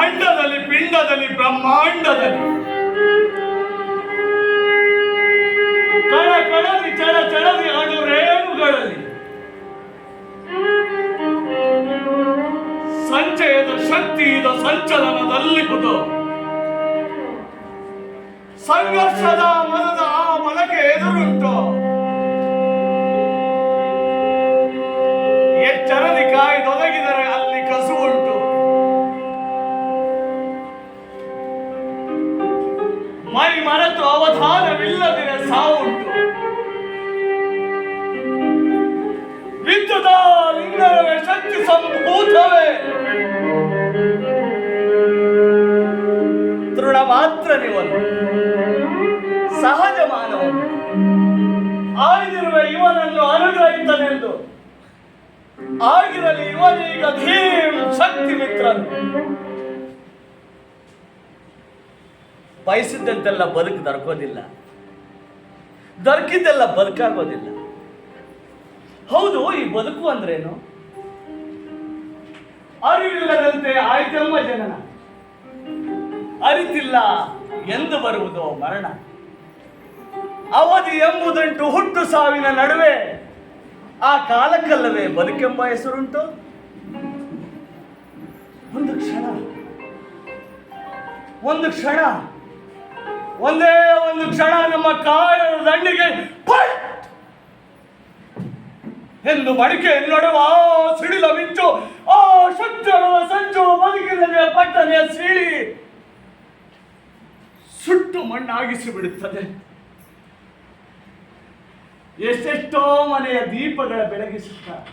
ಅಂಡದಲ್ಲಿ, ಪಿಂಡದಲ್ಲಿ, ಬ್ರಹ್ಮಾಂಡದಲ್ಲಿ. ಕಣ ಕಣದಿ ಚಳ ಚಳದಿ ಅಣು ರೇಣುಗಳಲ್ಲಿ. ಸಂಚಯದ ಶಕ್ತಿ ಇದು ಸಂಚಲನದಲ್ಲಿ ಹುದು ಸಂಘರ್ಷದ ಮನದ ಆ ಮನಕ್ಕೆ ಎದುರುಂಟು. ಆಗಿರಲಿ ಇವನೀಗ ಭೀಮ್ ಶಕ್ತಿ ಮಿತ್ರನು ಬಯಸಿದ್ದಂತೆಲ್ಲ ಬದುಕು ದರ್ಕೋದಿಲ್ಲ. ದೊರಕಿದ್ದೆಲ್ಲ ಬದುಕಾಗೋದಿಲ್ಲ. ಹೌದು, ಈ ಬದುಕು ಅಂದ್ರೇನು? ಅರಿವಿಲ್ಲದಂತೆ ಆಯ್ತಮ್ಮ ಜನನ. ಅರಿತಿಲ್ಲ ಎಂದು ಬರುವುದು ಮರಣ. ಅವಧಿ ಎಂಬುದಂಟು ಹುಟ್ಟು ಸಾವಿನ ನಡುವೆ. ಆ ಕಾಲಕ್ಕಲ್ಲವೇ ಬದುಕೆಂಬ ಹೆಸರುಂಟು? ಒಂದು ಕ್ಷಣ. ಒಂದು ಕ್ಷಣ. ಒಂದೇ ಒಂದು ಕ್ಷಣ ನಮ್ಮ ಕಾಯದ ದಂಡಿಗೆ ಎಂದು ಮಡಿಕೆ ನಡುವ ಸಿಡಿಲ ಮಿಂಚು, ಆ ಶುದ್ಧಳುವ ಸಂಚು ಬದುಕಿದರೆ ಪಟ್ಟನೆಯ ಸಿಳಿ ಸುಟ್ಟು ಮಣ್ಣಾಗಿಸಿ ಬಿಡುತ್ತದೆ ಎಷ್ಟೆಷ್ಟೋ ಮನೆಯ ದೀಪಗಳ ಬೆಳಗಿಸುತ್ತಾ,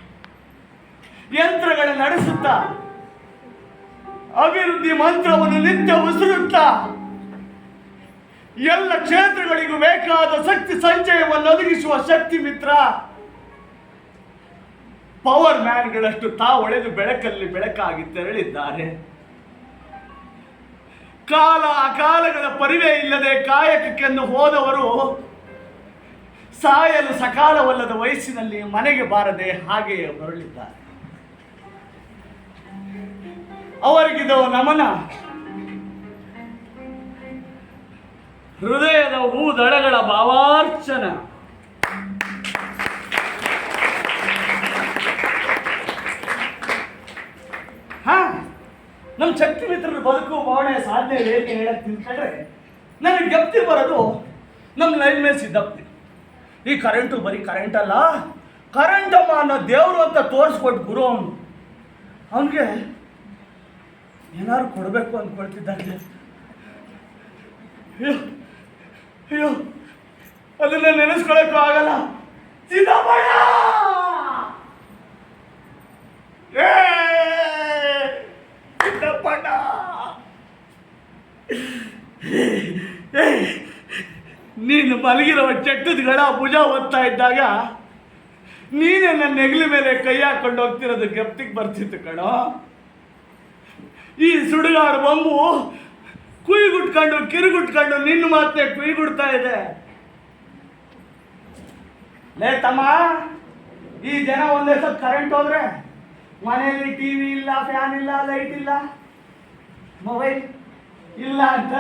ಯಂತ್ರಗಳ ನಡೆಸುತ್ತಾ, ಅಭಿವೃದ್ಧಿ ಮಂತ್ರವನ್ನು ನಿತ್ಯ ಉಸಿರುತ್ತಾ, ಎಲ್ಲ ಕ್ಷೇತ್ರಗಳಿಗೂ ಬೇಕಾದ ಶಕ್ತಿ ಸಂಚಯವನ್ನು ಒದಗಿಸುವ ಶಕ್ತಿ ಮಿತ್ರ. ಪವರ್ ಮ್ಯಾನ್ಗಳಷ್ಟು ಒಳೆದು ಬೆಳಕಲ್ಲಿ ಬೆಳಕಾಗಿ ತೆರಳಿದ್ದಾರೆ. ಕಾಲ ಅಕಾಲಗಳ ಪರಿವೇ ಇಲ್ಲದೆ ಕಾಯಕಕ್ಕೆಂದು ಹೋದವರು ಸಾಯಲು ಸಕಾಲವಲ್ಲದ ವಯಸ್ಸಿನಲ್ಲಿ ಮನೆಗೆ ಬಾರದೆ ಹಾಗೆಯೇ ಮರಳಿದ್ದಾರೆ. ಅವರಿಗಿದು ನಮನ, ಹೃದಯದ ಹೂದಳಗಳ ಭಾವಾರ್ಚನ. ನಮ್ಮ ಶಕ್ತಿ ಮಿತ್ರರು ಬದುಕು ಭಾವನೆ ಸಾಧ್ಯ ಹೇಗೆ ಹೇಳಕ್ ತಿಳ್ಕೊಂಡ್ರೆ ನನಗೆ ಗಪ್ತಿ ಬರೋದು ನಮ್ಮ ಲೈನ್ ಮೇಲೆ ಸಿದ್ದಪ್ತಿ. ಈ ಕರೆಂಟು ಬರೀ ಕರೆಂಟ್ ಅಲ್ಲ. ಕರೆಂಟ್ ಅಮ್ಮ ಅನ್ನೋ ದೇವರು ಅಂತ ತೋರಿಸ್ಕೊಟ್ಟು ಗುರು. ಅವನು ಅವನಿಗೆ ಏನಾದ್ರು ಕೊಡಬೇಕು ಅಂದ್ಕೊಳ್ತಿದ್ದಂತೆ ಅಯ್ಯೋ ಅಯ್ಯೋ ಅದನ್ನ ನೆನೆಸ್ಕೊಳಕ್ಕೂ ಆಗಲ್ಲ. ಸಿದ್ದಪ್ಪಯ್ಯ ಏ ಸಿದ್ದಪ್ಪಣ್ಣ ಏ, ನೀನು ಮಲಗಿರುವ ಚಟ್ಟದ ಗಡ ಭುಜ ಓದ್ತಾ ಇದ್ದಾಗ ನೀನೇ ನನ್ನ ನೆಗಲಿ ಮೇಲೆ ಕೈ ಹಾಕೊಂಡು ಹೋಗ್ತಿರೋದು ಗೆಪ್ತಿಗೆ ಬರ್ತಿತ್ತು ಕಣೋ. ಈ ಸುಡುಗಾಡು ಬೊಂಬು ಕುಯ್ಗುಟ್ಕೊಂಡು, ಕಿರುಗುಟ್ಕೊಂಡು ನಿನ್ನ ಮಾತೆ ಕುಯ್ಗುಡ್ತಾ ಇದೆ. ಲೇ ತಮ್ಮ, ಈ ಜನ ಒಂದೇ ಸಲ ಕರೆಂಟ್ ಹೋದ್ರೆ ಮನೆಯಲ್ಲಿ ಟಿವಿ ಇಲ್ಲ ಫ್ಯಾನ್ ಇಲ್ಲ ಲೈಟ್ ಇಲ್ಲ ಮೊಬೈಲ್ ಇಲ್ಲ ಅಂತ.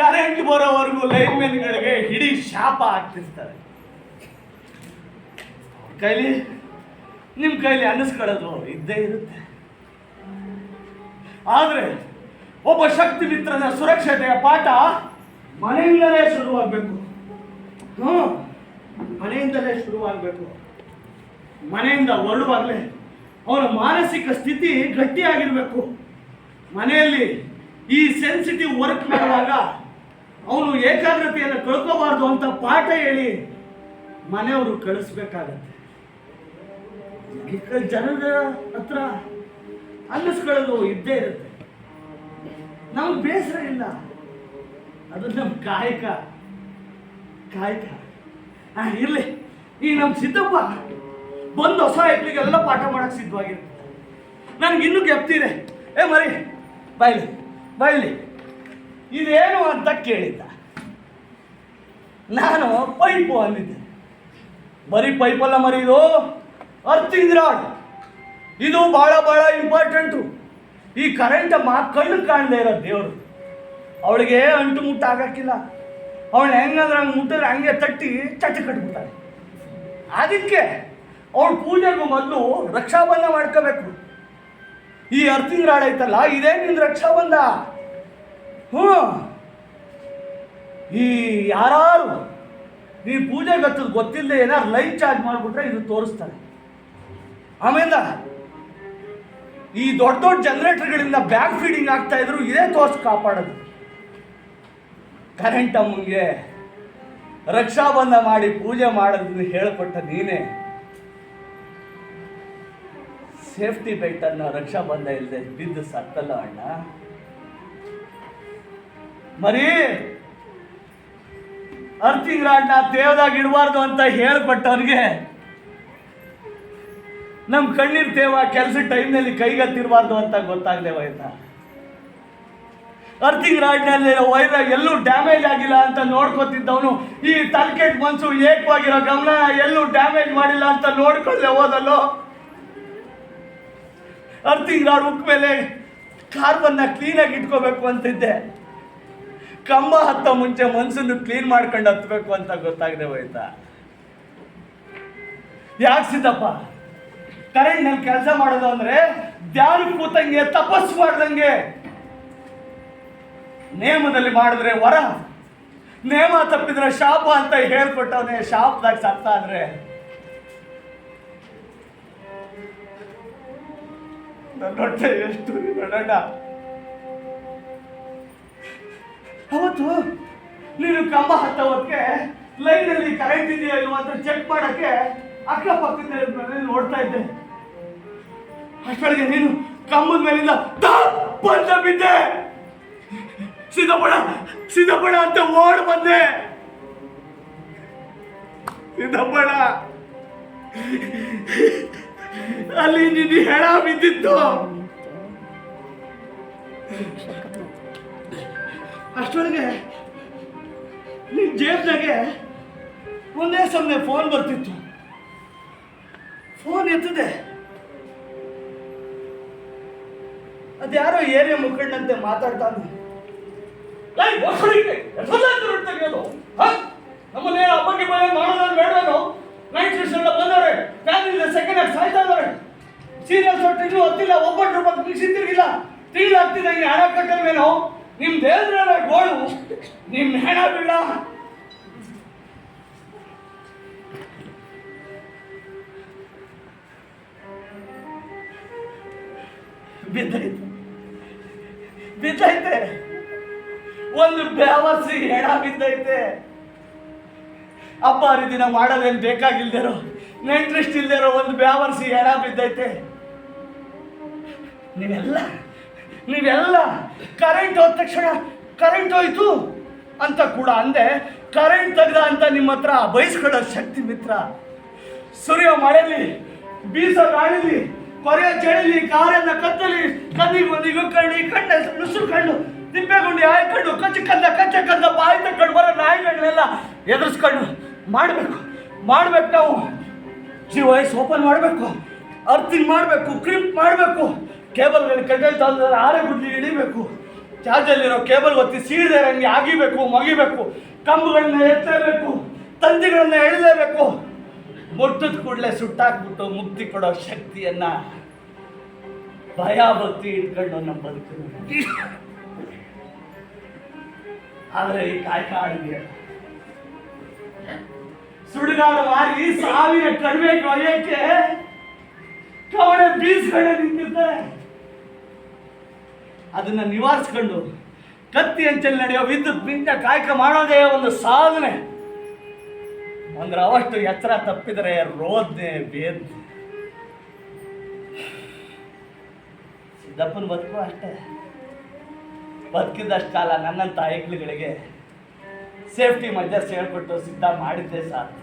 ಕರೆಂಟ್ ಬರೋವರೆಗೂ ಲೈನ್ ಮೆನ್ಗಳಿಗೆ ಇಡೀ ಶಾಪ ಹಾಕ್ತಿರ್ತಾರೆ. ಕೈಲಿ ನಿಮ್ಮ ಕೈಲಿ ಅನ್ನಿಸ್ಕೊಳ್ಳೋದು ಇದ್ದೇ ಇರುತ್ತೆ. ಆದರೆ ಒಬ್ಬ ಶಕ್ತಿ ಮಿತ್ರನ ಸುರಕ್ಷತೆಯ ಪಾಠ ಮನೆಯಿಂದಲೇ ಶುರುವಾಗಬೇಕು. ಹ್ಞೂ, ಮನೆಯಿಂದಲೇ ಶುರುವಾಗಬೇಕು. ಮನೆಯಿಂದ ಹೊರಡುವಾಗಲೇ ಅವರ ಮಾನಸಿಕ ಸ್ಥಿತಿ ಗಟ್ಟಿಯಾಗಿರಬೇಕು. ಮನೆಯಲ್ಲಿ ಈ ಸೆನ್ಸಿಟಿವ್ ವರ್ಕ್ ಮಾಡುವಾಗ ಅವನು ಏಕಾಗ್ರತೆಯನ್ನು ಕಳ್ಕೋಬಾರ್ದು ಅಂತ ಪಾಠ ಹೇಳಿ ಮನೆಯವರು ಕಳಿಸ್ಬೇಕಾಗತ್ತೆ. ಜನರ ಹತ್ರ ಅನ್ನಿಸ್ಕೊಳ್ಳೋದು ಇದ್ದೇ ಇರುತ್ತೆ. ನಮ್ಗೆ ಬೇಸರ ಇಲ್ಲ. ಅದು ನಮ್ಮ ಕಾಯಕ. ಕಾಯಕ. ಹಾ ಇರ್ಲಿ. ಈ ನಮ್ಮ ಸಿದ್ದಪ್ಪ ಬಂದು ಹೊಸ ಎಕ್ಲಿಗೆಲ್ಲ ಪಾಠ ಮಾಡಕ್ಕೆ ಸಿದ್ಧವಾಗಿರುತ್ತೆ ನನಗೆ ಇನ್ನೂ ಗೆಪ್ತಿದೆ ಏ, ಮರಿ, ಬಾಯ್ಲಿ ಬಾಯ್ಲಿ. ಇದೇನು ಅಂತ ಕೇಳಿದ್ದ. ನಾನು ಪೈಪು ಅಂದಿದ್ದೆ. ಬರೀ ಪೈಪಲ್ಲ ಮರಿ ಇದು. ಅರ್ತಿಂಗ್ ರಾಡ್ ಇದು ಭಾಳ ಭಾಳ ಇಂಪಾರ್ಟೆಂಟು ಈ ಕರೆಂಟ್ ಮಾ ಕಣ್ಣು ಕಾಣದೇ ಇರೋ ದೇವರು. ಅವಳಿಗೆ ಅಂಟು ಮುಟ್ಟ ಆಗಕ್ಕಿಲ್ಲ. ಅವಳು ಹೆಂಗಂದ್ರೆ ಹಂಗೆ ಮುಟ್ಟಿದ್ರೆ ಹಂಗೆ ತಟ್ಟಿ ಚಟ್ಟಿ ಕಟ್ಬಿಡ್ತಾಳೆ. ಅದಕ್ಕೆ ಅವಳು ಪೂಜೆಗೂ ಮೊದಲು ರಕ್ಷಾಬಂಧ ಮಾಡ್ಕೋಬೇಕು. ಈ ಅರ್ತಿಂಗ್ ರಾಡ್ ಐತಲ್ಲ ಇದೇ ನಿಂದು ರಕ್ಷಾಬಂಧ? ಹ್ಞೂ. ಈ ಯಾರು ಈ ಪೂಜೆ ಗತ್ತದ ಗೊತ್ತಿಲ್ಲದೆ ಏನಾರು ಲೈನ್ ಚಾರ್ಜ್ ಮಾಡಿಬಿಟ್ರೆ ಇದು ತೋರಿಸ್ತಾರೆ. ಆಮೇಲೆ ಈ ದೊಡ್ಡ ದೊಡ್ಡ ಜನರೇಟರ್ಗಳಿಂದ ಬ್ಯಾಕ್ ಫೀಡಿಂಗ್ ಆಗ್ತಾ ಇದ್ರು ಇದೇ ತೋರ್ಸಿ ಕಾಪಾಡೋದು. ಕರೆಂಟ್ ಅಮ್ಮಂಗೆ ರಕ್ಷಾಬಂಧ ಮಾಡಿ ಪೂಜೆ ಮಾಡೋದನ್ನು ಹೇಳ್ಕೊಟ್ಟ ನೀನೇ. ಸೇಫ್ಟಿ ಬೆಲ್ಟ್ ಅನ್ನ ರಕ್ಷಾಬಂಧ ಇಲ್ಲದೆ ಬಿದ್ದು ಸತ್ತಲ್ಲ ಅಣ್ಣ. ಮರಿ ಅರ್ತಿಂಗ್ ರಾಡ್ನ ತೇವದಾಗ ಇಡಬಾರ್ದು ಅಂತ ಹೇಳ್ಪಟ್ಟವನಿಗೆ ನಮ್ಮ ಕಣ್ಣೀರ್ ತೇವ ಕೆಲಸ ಟೈಮ್ನಲ್ಲಿ ಕೈಗತ್ತಿರಬಾರ್ದು ಅಂತ ಗೊತ್ತಾಗದೆ ಹೋಯ್ತಾ ಅರ್ಥಿಂಗ್ ರಾಡ್ನಲ್ಲಿ ವೈರ ಎಲ್ಲೂ ಡ್ಯಾಮೇಜ್ ಆಗಿಲ್ಲ ಅಂತ ನೋಡ್ಕೊತಿದ್ದವನು, ಈ ತಲ್ಕೆಟ್ ಮನ್ಸು ಏಕವಾಗಿರೋ ಗಮನ ಎಲ್ಲೂ ಡ್ಯಾಮೇಜ್ ಮಾಡಿಲ್ಲ ಅಂತ ನೋಡ್ಕೊಳ್ಳೆ ಹೋದಲ್ಲೋ. ಅರ್ಥಿಂಗ್ ರಾಡ್ ಉಕ್ಕ ಮೇಲೆ ಕಾರ್ಬನ್ನ ಕ್ಲೀನಾಗಿ ಇಟ್ಕೋಬೇಕು ಅಂತಿದ್ದೆ. ಕಂಬ ಹತ್ತ ಮುಂಚೆ ಮನ್ಸನ್ನು ಕ್ಲೀನ್ ಮಾಡ್ಕೊಂಡು ಹತ್ಬೇಕು ಅಂತ ಗೊತ್ತಾಗದೆ ಹೋಯ್ತಾ ಯಾಕೆ ಸಿದ್ದಪ್ಪ? ಕರೆಂಟ್ನಲ್ಲಿ ಕೆಲಸ ಮಾಡೋದು ಅಂದ್ರೆ ಧ್ಯಾನ ಕೂತಂಗೆ ತಪಸ್ಸು ಮಾಡ್ದಂಗೆ. ನೇಮದಲ್ಲಿ ಮಾಡಿದ್ರೆ ವರ. ನೇಮ ತಪ್ಪಿದ್ರೆ ಶಾಪ ಅಂತ ಹೇಳ್ಕೊಟ್ಟವನೇ, ಶಾಪದಾಗ ಸತ್ತ ಅಂದ್ರೆ. ನನ್ನ ಹೊಟ್ಟೆ ಎಷ್ಟು ನೋಡೋಣ ಅವತ್ತು ನೀನು ಕಂಬ ಹತ್ತವಕ್ಕೆ ಲೈನಲ್ಲಿ ಕರೆಂಟ್ ಇದೆಯಾ ಇಲ್ವಾ ಅಂತ ಚೆಕ್ ಮಾಡಕ್ಕೆ ಅಕ್ಕಪಕ್ಕದ ಮೇಲೆ ನೋಡ್ತಾ ಇದ್ದೆ. ಅಷ್ಟೊಳಗೆ ನೀನು ಕಂಬದ ಮೇಲಿಂದ ಬಂದ ಬಿದ್ದೆ. ಸಿದ್ದಪ್ಪಣ ಸಿದ್ದಪ್ಪಣ ಅಂತ ಓಡ್ ಬಂದೆ. ಸಿದ್ದಪ್ಪಣ ಅಲ್ಲಿ ನೀನು ಹೆಣ ಬಿದ್ದಿತ್ತು. ಅಷ್ಟೊಳಗೆ ನಿಮ್ಮ ಜೇಬ್ದಾಗೆ ಒಂದೇ ಸಮನೆ ಫೋನ್ ಬರ್ತಿತ್ತು. ಫೋನ್ ಎತ್ತದೆ. ಅದ್ಯಾರೋ ಏರಿಯಾ ಮುಖಂಡಂತೆ ಮಾತಾಡ್ತಾನೆ ನಮ್ಮಲ್ಲಿ ಒಬ್ಬರಿಗೆ ಎಷ್ಟೊಂದು ಅಂತ ದುಡ್ಡು ತೆಗಿಯೋದು? ಹ? ನಮ್ಮನ್ನೇ ಹಬ್ಬಕ್ಕೆ ಭಯ ಮಾಡೋದು ಬೇಡವೇನು ನೈಟ್ ಎಲ್ಲ ಬಂದವ್ರೆ. ಫ್ಯಾಮಿಲಿ ಸೆಕೆಂಡ್ ಆಗಿ ಸಾಯ್ತಾ ಇದಾರೆ ಸೀರಿಯಲ್ಸ್ ಇನ್ನೂ ಹೊತ್ತಿಲ್ಲ ಒಬ್ಬಟ್ಟು ರೂಪಾಯಿ ಮಿಕ್ಸಿ ತಿರುಗಿಲ್ಲ. ತಿಂಗಳು ಆಗ್ತಿದೆ ಹಣ ಕಟ್ಟಲ್ವೇನೋ ನಿಮ್ ದೇವರ ಗೋಳು ನಿಮ್ಮ ಹೆಣ ಬೀಳ. ಬಿದ್ದೈತೆ. ಬಿದ್ದೈತೆ. ಒಂದು ಬ್ಯಾವಸಿ ಹೆಣ ಬಿದ್ದೈತೆ. ಅಪ್ಪ ದಿನ ಮಾಡೋದೇನು ಬೇಕಾಗಿಲ್ದಿರೋ ನೆಂಟ್ರಿಸ್ಟ್ ಇಲ್ದಿರೋ ಒಂದು ಬ್ಯಾವರ್ಸಿ ಹೆಣ ಬಿದ್ದೈತೆ. ನೀವೆಲ್ಲ ನೀವೆಲ್ಲ ಕರೆಂಟ್ ಹೋದ ತಕ್ಷಣ ಕರೆಂಟ್ ಹೋಯ್ತು ಅಂತ ಕೂಡ ಅಂದೆ ಕರೆಂಟ್ ತೆಗ್ದ ಅಂತ ನಿಮ್ಮ ಹತ್ರ ಬಯಸ್ಕೊಳ್ಳೋ ಶಕ್ತಿ ಮಿತ್ರ. ಸುರಿಯೋ ಮಳೆಲಿ, ಬೀಸೋ ಗಾಳಿಲಿ, ಕೊರೆಯೋ ಚಳಿಲಿ, ಕಾರನ್ನ ಕತ್ತಲಿ, ಕಣ್ಣಿಗೆ ಕಣ್ಣು, ಈ ಕಣ್ಣ ನುಸುರು ಕಣ್ಣು ತಿಪ್ಪೆಗುಂಡಿ ಆಯ್ಕೊಂಡು ಕಚ್ಚಿ ಕಂದ, ಕಚ್ಚ ಕಂದ, ಬಾಯಿ ತಕೊಂಡು ಬರೋ ನಾಯಿಗಳನ್ನೆಲ್ಲ ಎದುರಿಸ್ಕೊಂಡು ಮಾಡಬೇಕು ಮಾಡಬೇಕು ನಾವು. ಜಿ ವಯಸ್ಸು ಓಪನ್ ಮಾಡಬೇಕು ಅರ್ಥಿಂಗ್ ಮಾಡಬೇಕು ಕ್ರಿಪ್ ಮಾಡಬೇಕು. ಕೇಬಲ್ಗಳು ಕಡ್ಡಾಯ ತಂದ್ರೆ ಆರೇ ಗುಡ್ಲಿ ಹಿಡಿಬೇಕು. ಚಾರ್ಜಲ್ಲಿರೋ ಕೇಬಲ್ ಒತ್ತಿ ಸೀಳದೆ ಹಂಗೆ ಅಗಿಬೇಕು ಮಗಿಬೇಕು. ಕಂಬಗಳನ್ನ ಎತ್ತಬೇಕು, ತಂತಿಗಳನ್ನ ಎಳಿಲೇಬೇಕು ಮುಟ್ಟದ ಕೂಡಲೇ ಸುಟ್ಟಾಕ್ಬಿಟ್ಟು ಮುಕ್ತಿ ಕೊಡೋ ಶಕ್ತಿಯನ್ನ ಭಯ ಭಕ್ತಿ ಇಟ್ಕೊಂಡು ನಮ್ಮ ಬದುಕು ಆದರೆ ಈ ಕಾಯಕ ಆಡಿದೆಯಲ್ಲ ಸುಡುಗಾಡು ಮಾರಿ ಸಾವಿರ ಕಡಿಮೆ ಕೊಯ್ಯಕ್ಕೆ ಕವಡೆ ಬೀಸ್ಗಳೇ ನಿಂತಿರ್ತಾರೆ ಅದನ್ನ ನಿವಾರಿಸ್ಕೊಂಡು ಕತ್ತಿ ಅಂಚಲ್ಲಿ ನಡೆಯೋ ವಿದ್ಯುತ್ ಬಿಂದ ಕಾಯಕ ಮಾಡೋದೇ ಒಂದು ಸಾಧನೆ. ಅಂದ್ರೆ ಅವಷ್ಟು ಎಚ್ಚರ ತಪ್ಪಿದರೆ ರೋದ್ನೆ ಬೇದ್ನೆ ಸಿದ್ದಪ್ಪನ ಬದುಕು ಅಷ್ಟೇ. ಬದುಕಿದಷ್ಟು ಕಾಲ ನನ್ನಂತ ಐಕ್ಳುಗಳಿಗೆ ಸೇಫ್ಟಿ ಮಧ್ಯ ಹೇಳ್ಕೊಟ್ಟು ಸಿದ್ಧ ಮಾಡಿದ್ದೆ ಸಾಕು.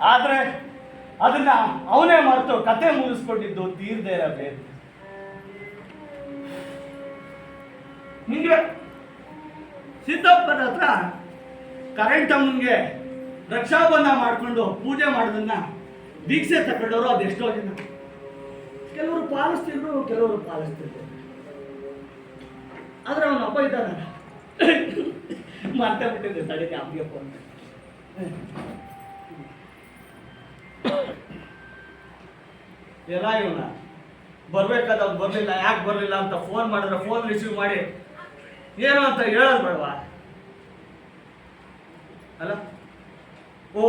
ಆದರೆ ಅದನ್ನ ಅವನೇ ಮರೆತು ಕತೆ ಮುಗಿಸ್ಕೊಂಡಿದ್ದು ತೀರ್ದೇ ಇರಬೇಕು. ಹಿಂಗೆ ಸಿದ್ದಪ್ಪನ ಹತ್ರ ಕರೆಂಟ್ ಅಮ್ಮನಿಗೆ ರಕ್ಷಾಬಂಧ ಮಾಡಿಕೊಂಡು ಪೂಜೆ ಮಾಡೋದನ್ನ ದೀಕ್ಷೆ ತಗೊಂಡವರು ಅದೆಷ್ಟೋ ಜನ. ಕೆಲವರು ಪಾಲಿಸ್ತಿದ್ರು ಕೆಲವರು ಪಾಲಿಸ್ತಿದ್ರು. ಆದ್ರೆ ಅವನ ಅಪ್ಪ ಇದ್ದಾನ. ಮಾಡ್ತಾ ಬಿಟ್ಟಿದ್ದೆ ತಡೆಗೆ ಅಪ್ಪ ಫೋನ್ ಎಲ್ಲ ಇವನ ಬರ್ಬೇಕಾದವ್ ಬರ್ಲಿಲ್ಲ, ಯಾಕೆ ಬರಲಿಲ್ಲ ಅಂತ ಫೋನ್ ಮಾಡಿದ್ರೆ ಫೋನ್ ರಿಸೀವ್ ಮಾಡಿ ಏನು ಅಂತ ಹೇಳೋದು ಬೇಡವಾ ಅಲ್ಲ? ಓ.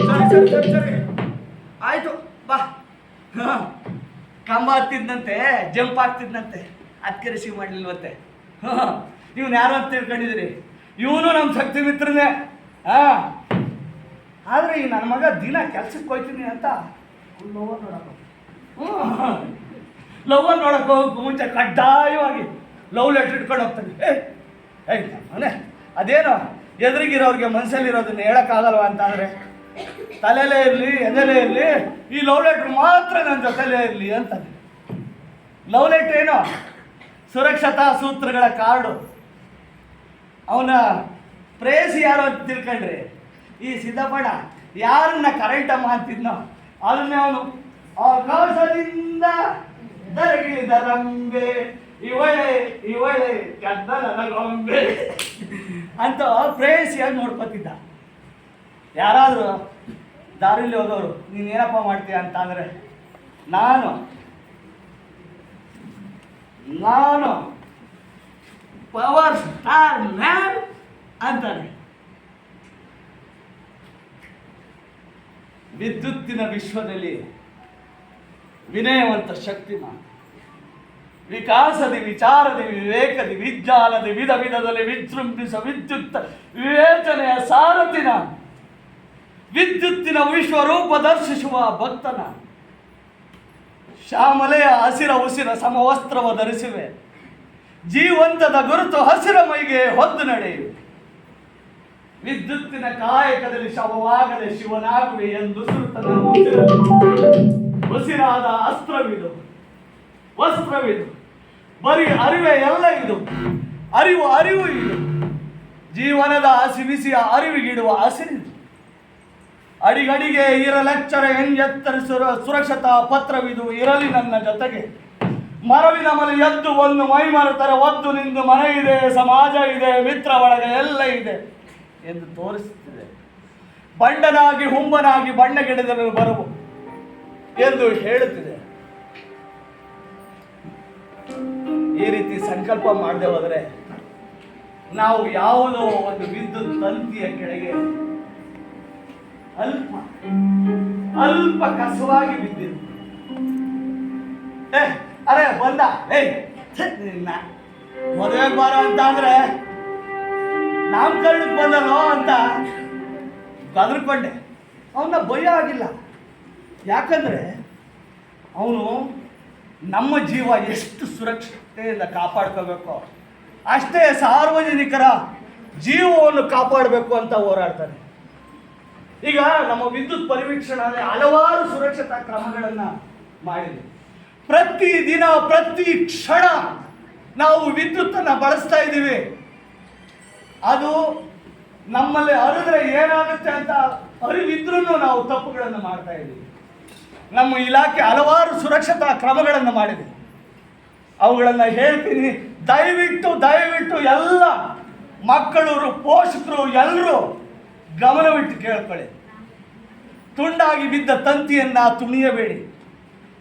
ಸರಿ ಸರಿ ಸರಿ ಸರಿ. ಆಯ್ತು ಬಾ. ಹಾ. ಕಂಬ ಹತ್ತಿದ್ನಂತೆ ಜಂಪ್ ಆಗ್ತಿದ್ನಂತೆ ಅದಕ್ಕೆ ರಿಸೀವ್ ಮಾಡಲಿಲ್ವಂತೆ ನೀವು ಯಾರು ಅಂತ ತಿಳ್ಕೊಂಡಿದ್ದೀರಿ ಇವನು ನಮ್ಮ ಶಕ್ತಿ ಮಿತ್ರನೇ. ಹಾ. ಆದರೆ ಈ ನನ್ನ ಮಗ ದಿನ ಕೆಲ್ಸಕ್ಕೆ ಹೋಯ್ತೀನಿ ಅಂತ. ಲವ್ವ ನೋಡಕ್ಕೆ ಲವ್ವ ನೋಡಕ್ಕೆ ಹೋಗಕ್ಕೆ ಮುಂಚೆ ಕಡ್ಡಾಯವಾಗಿ. ಲವ್ ಲೆಟ್ರ್ ಇಟ್ಕೊಂಡು ಹೋಗ್ತಾನೆ. ಹೇ ಅವನೇ ಅದೇನೋ ಎದುರಿಗಿರೋರಿಗೆ ಮನಸ್ಸಲ್ಲಿರೋದನ್ನ ಹೇಳೋಕ್ಕಾಗಲ್ವ ಅಂತಂದರೆ? ತಲೆಲೇ ಇರಲಿ, ಎದೆಲೇ ಇರಲಿ, ಈ ಲವ್ ಲೆಟ್ರ್ ಮಾತ್ರ ನನ್ನ ಜೊತೆಲೇ ಇರಲಿ ಅಂತಂದರೆ ಲವ್ ಲೆಟ್ರ್ ಏನು ಸುರಕ್ಷತಾ ಸೂತ್ರಗಳ ಕಾರ್ಡು. ಅವನ ಪ್ರೇಯಸಿ ಯಾರು ಅಂತ ತಿಳ್ಕೊಂಡ್ರಿ? ಈ ಸಿದ್ದಪ್ಪಣ ಯಾರನ್ನ ಅಮ್ಮ ಅಂತಿದ್ನೋ, ಅದನ್ನೇ ಅವನು ಆಕಾಶದಿಂದ ದರಗಿಳಿದ ರಂಬೆ. ಅಂತ ಪ್ರೇಯಸಿಯಾಗಿ ನೋಡ್ಕೊತಿದ್ದ. ಯಾರಾದರೂ ದಾರಿಲಿ ಹೋಗೋರು ನೀನು ಏನಪ್ಪ ಮಾಡ್ತೀಯ ಅಂತ ಅಂದರೆ, ನಾನು ನಾನು ಪವರ್ ಸ್ಟಾರ್ ಮ್ಯಾನ್ ಅಂತಾನೆ. ವಿದ್ಯುತ್ತಿನ ವಿಶ್ವದಲ್ಲಿ ವಿನಯವಂತ ಶಕ್ತಿ ಶಕ್ತಿಮಾನ್. ವಿಕಾಸದಿ, ವಿಚಾರದಿ, ವಿವೇಕದಿ, ವಿಜ್ಞಾನದಿ ವಿಧ ವಿಧದಲ್ಲಿ ವಿಜೃಂಭಿಸ ವಿದ್ಯುತ್ ವಿವೇಚನೆಯ ಸಾರಥಿನ. ವಿದ್ಯುತ್ತಿನ ವಿಶ್ವರೂಪ ದರ್ಶಿಸುವ ಭಕ್ತನ. ಶ್ಯಾಮಲೆಯ ಹಸಿರ ಉಸಿರ ಸಮವಸ್ತ್ರವ ಧರಿಸಿವೆ. ಜೀವಂತದ ಗುರುತು ಹಸಿರ ಮೈಗೆ ಹೊದ್ದು ನಡೆಯುವೆ. ವಿದ್ಯುತ್ತಿನ ಕಾಯಕದಲ್ಲಿ ಶವವಾಗದೆ ಶಿವನಾಗುವೆ ಎಂದು ಉಸಿರಾದ ಅಸ್ತ್ರವಿದು, ವಸ್ತ್ರವಿದು. ಬರೀ ಅರಿವೆ ಎಲ್ಲ ಇದು. ಅರಿವು ಅರಿವು ಇದು. ಜೀವನದ ಹಸಿ ಬಿಸಿಯ ಅರಿವಿಗಿಡುವ ಹಸಿರಿದು ಅಡಿಗಡಿಗೆ ಇರಲೆಚ್ಚರ ಎತ್ತರಿಸುವ ಸುರಕ್ಷತಾ ಪತ್ರವಿದು ಇರಲಿ ನನ್ನ ಜೊತೆಗೆ. ಮರವಿನ ಮನೆ ಎದ್ದು ಒಂದು ಮೈಮರೆತರ ಒದ್ದು ನಿಂದು ಮನೆ ಇದೆ, ಸಮಾಜ ಇದೆ, ಮಿತ್ರ ಬಳಗ ಎಲ್ಲ ಇದೆ ಎಂದು ತೋರಿಸುತ್ತಿದೆ. ಬಂಡನಾಗಿ, ಹುಂಬನಾಗಿ ಬಣ್ಣಗಿಡದ ಬರುವು ಎಂದು ಹೇಳುತ್ತಿದೆ. ಈ ರೀತಿ ಸಂಕಲ್ಪ ಮಾಡದೆ ಹೋದರೆ ನಾವು ಯಾವುದೋ ಒಂದು ವಿದ್ಯುತ್ ತಂತಿಯ ಕೆಳಗೆ ಅಲ್ಪ ಅಲ್ಪ ಕಸವಾಗಿ ಬಿದ್ದಿರು ಏ ಅರೆ ಬಂದ. ಛೆ, ನಿನ್ನ ಮದುವೆ ಬಾರೋ ಅಂತ ಅಂದ್ರೆ ನಾಮಕರಣಕ್ಕೆ ಬಂದನೋ ಅಂತ ಗದರ್ಕೊಂಡೆ. ಅವನ್ನ ಭಯ ಆಗಿಲ್ಲ. ಯಾಕಂದ್ರೆ ಅವನು ನಮ್ಮ ಜೀವ ಎಷ್ಟು ಸುರಕ್ಷತೆಯಿಂದ ಕಾಪಾಡ್ಕೋಬೇಕು? ಅಷ್ಟೇ ಸಾರ್ವಜನಿಕರ ಜೀವವನ್ನು ಕಾಪಾಡಬೇಕು ಅಂತ ಹೋರಾಡ್ತಾರೆ. ಈಗ ನಮ್ಮ ವಿದ್ಯುತ್ ಪರಿವೀಕ್ಷಣೆ ಹಲವಾರು ಸುರಕ್ಷತಾ ಕ್ರಮಗಳನ್ನು ಮಾಡಿದೆ. ಪ್ರತಿ ದಿನ, ಪ್ರತಿ ಕ್ಷಣ ನಾವು ವಿದ್ಯುತ್ತನ್ನು ಬಳಸ್ತಾ ಇದ್ದೀವಿ. ಅದು ನಮ್ಮಲ್ಲಿ ಅರಿದ್ರೆ ಏನಾಗುತ್ತೆ ಅಂತ ಅರಿವಿದ್ರೂ ನಾವು ತಪ್ಪುಗಳನ್ನು ಮಾಡ್ತಾ ಇದ್ದೀವಿ. ನಮ್ಮ ಇಲಾಖೆ ಹಲವಾರು ಸುರಕ್ಷತಾ ಕ್ರಮಗಳನ್ನು ಮಾಡಿದೆ. ಅವುಗಳನ್ನು ಹೇಳ್ತೀನಿ. ದಯವಿಟ್ಟು ದಯವಿಟ್ಟು ಎಲ್ಲ ಮಕ್ಕಳವರು ಪೋಷಕರು ಎಲ್ಲರೂ ಗಮನವಿಟ್ಟು ಕೇಳ್ಕೊಳ್ಳಿ. ತುಂಡಾಗಿ ಬಿದ್ದ ತಂತಿಯನ್ನು ತುಣಿಯಬೇಡಿ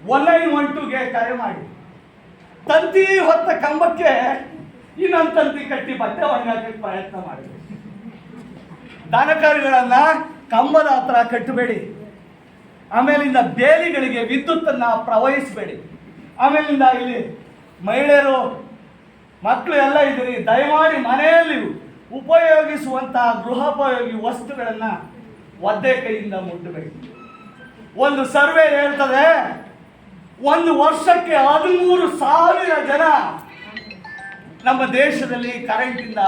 ಒನ್ ಒನ್ ಟುಗೆ ಕರೆ ಮಾಡಿ. ತಂತಿ ಹೊತ್ತ ಕಂಬಕ್ಕೆ ಇನ್ನೊಂದು ತಂತಿ ಕಟ್ಟಿ ಬಟ್ಟೆ ಒಣಗಾಕಕ್ಕೆ ಪ್ರಯತ್ನ ಮಾಡಿ ದಾನಕಾರಿಗಳನ್ನು ಕಂಬದ ಹತ್ರ ಕಟ್ಟಬೇಡಿ. ಆಮೇಲಿಂದ ಬೇಲಿಗಳಿಗೆ ವಿದ್ಯುತ್ತನ್ನು ಪ್ರವಹಿಸಬೇಡಿ. ಆಮೇಲಿಂದ ಇಲ್ಲಿ ಮಹಿಳೆಯರು ಮಕ್ಕಳು ಎಲ್ಲ ಇದ್ದೀರಿ ದಯಮಾಡಿ ಮನೆಯಲ್ಲಿ ಉಪಯೋಗಿಸುವಂತಹ ಗೃಹೋಪಯೋಗಿ ವಸ್ತುಗಳನ್ನು ಒದ್ದೆ ಕೈಯಿಂದ ಮುಟ್ಟಬೇಡಿ ಒಂದು ಸರ್ವೆ ಹೇಳ್ತದೆ ಒಂದು ವರ್ಷಕ್ಕೆ ಹದಿಮೂರು ಸಾವಿರ ಜನ ನಮ್ಮ ದೇಶದಲ್ಲಿ ಕರೆಂಟಿಂದ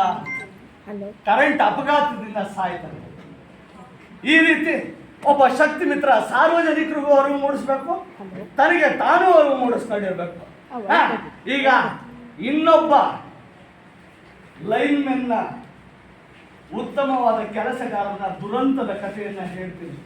ಕರೆಂಟ್ ಅಪಘಾತದಿಂದ ಸಾಯ್ತಾರೆ. ಈ ರೀತಿ ಒಬ್ಬ ಶಕ್ತಿ ಮಿತ್ರ ಸಾರ್ವಜನಿಕರಿಗೂ ಅರಿವು ಮೂಡಿಸ್ಬೇಕು. ತನಗೆ ತಾನೂ ಅರಿವು ಮೂಡಿಸ್ಕೊಂಡಿರ್ಬೇಕು. ಈಗ ಇನ್ನೊಬ್ಬ ಲೈನ್ಮೆನ್ನ ಉತ್ತಮವಾದ ಕೆಲಸಗಾರನ ದುರಂತದ ಕಥೆಯನ್ನು ಹೇಳ್ತೀನಿ.